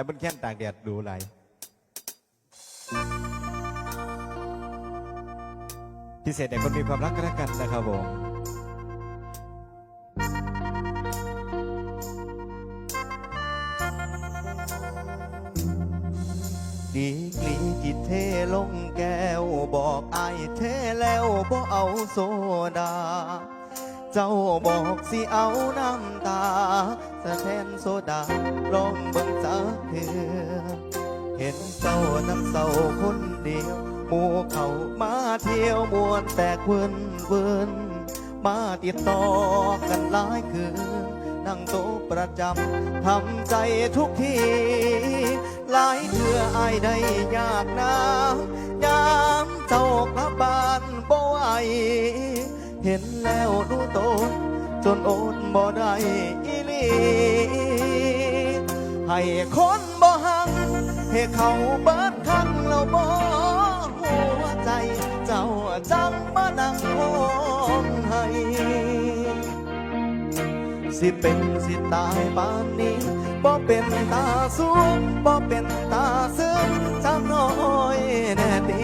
อ้บนแค้นตากแดดดูไรพิเศษในคนมีความรักกันกันนะครับผมดีกรีจิตเทลงแก้วบอกไอายเทแล้วบ่เอาโซดา เจ้าบอกสิเอาน้ำตา สะแทนโซดาลองเบิ่งสักเถือเห็นเศร้าน้ำเศร้าคนเดียวหมู่เขามาเที่ยวมวนแตกเวินเวินมาติดต่อกันหลายคืนนั่งโต๊ะประจำทำใจทุกทีหลายเถื่ออายได้ยากนะยามเจ้ากลับบ้านบ่ไหวเห็นแล้วดูโตจนอดบ่ได้อีหลี ให้คนบ่หังให้เขาเบิดคังแล้วบ่หัวใจ เจ้าจังมานั่งห้องให้สิเป็นสิตายปานนี้บ่เป็นตาสูงบ่เป็นตาซึ้งจังน้อยแน่ตี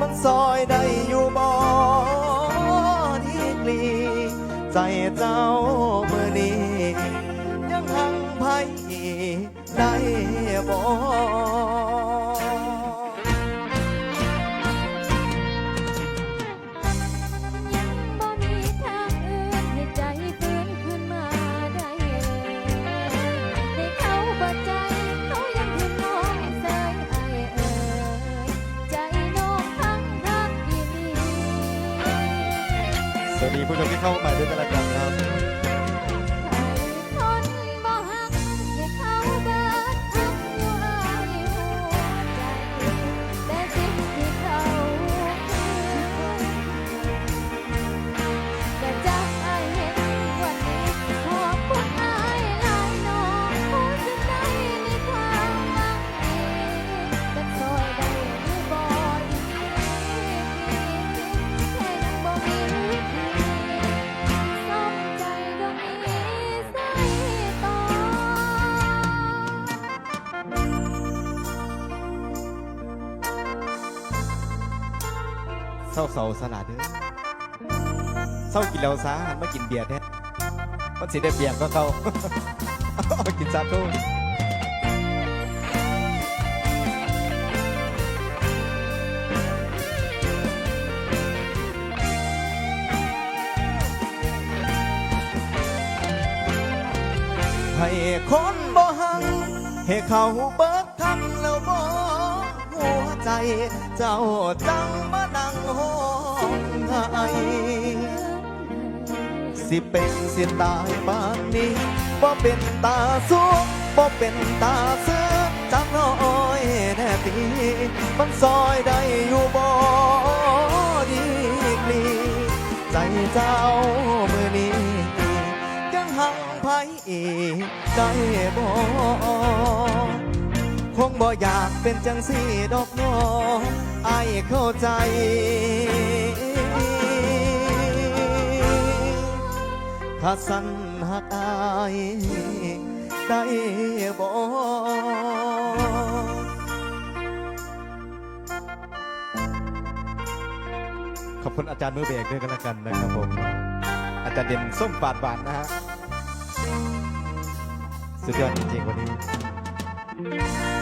มันซอยได้อยู่บ่ดีกลี ใจเจ้าเมื่อนี้ ได้บ่ เศร้าเศร้าสลัดเด้อเศร้ากินแล้วซะหันมากินเบียร์แท้มันสิได้เบียร์ก็เขาเอากินซาตู้ให้คนบ่หังให้เขาเบิดทังแล้วบ่หัว ใจ เจ้าจังมานั่งห้องไห้สิเป็นสิตายบ้านนี้บ่เป็นตาสูงบ่เป็นตาเสือจังน้อยแน่ตีมันซอยได้อยู่บ่ดีกลีใจเจ้ามือนี้ยังหังไผอีกได้บ่ คงบ่อยากเป็นจังสี่ดอกน้อไอเข้าใจ ถ้าสันหักอายได้บ่ขอบคุณอาจารย์มือเบรกด้วยกันล้วกันนะครับผม อาจารย์เด่นส้มปาดหวานนะฮะ สุดยอดจริงๆวันนี้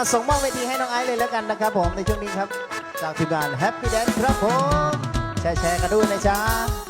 เาส่งมอบเวทีให้น้องไอซ์เลยแล้วกันนะครับผมในช่วงนี้ครับ จากทีมงาน Happy Dance ครับผม แชร์แชร์กันด้วยนะจ๊ะ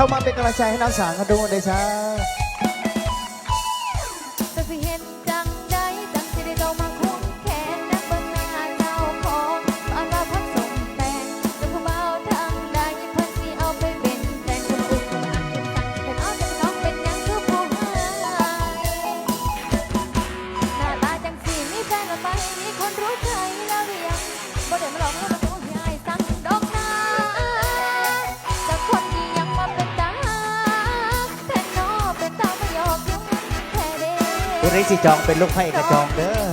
เข้ามาเป็นกำลังใจให้น้องสาวกันด้วยนะจ๊ะ ผู้ใดสิจองเป็นลูกไผ่กระจองเด้อ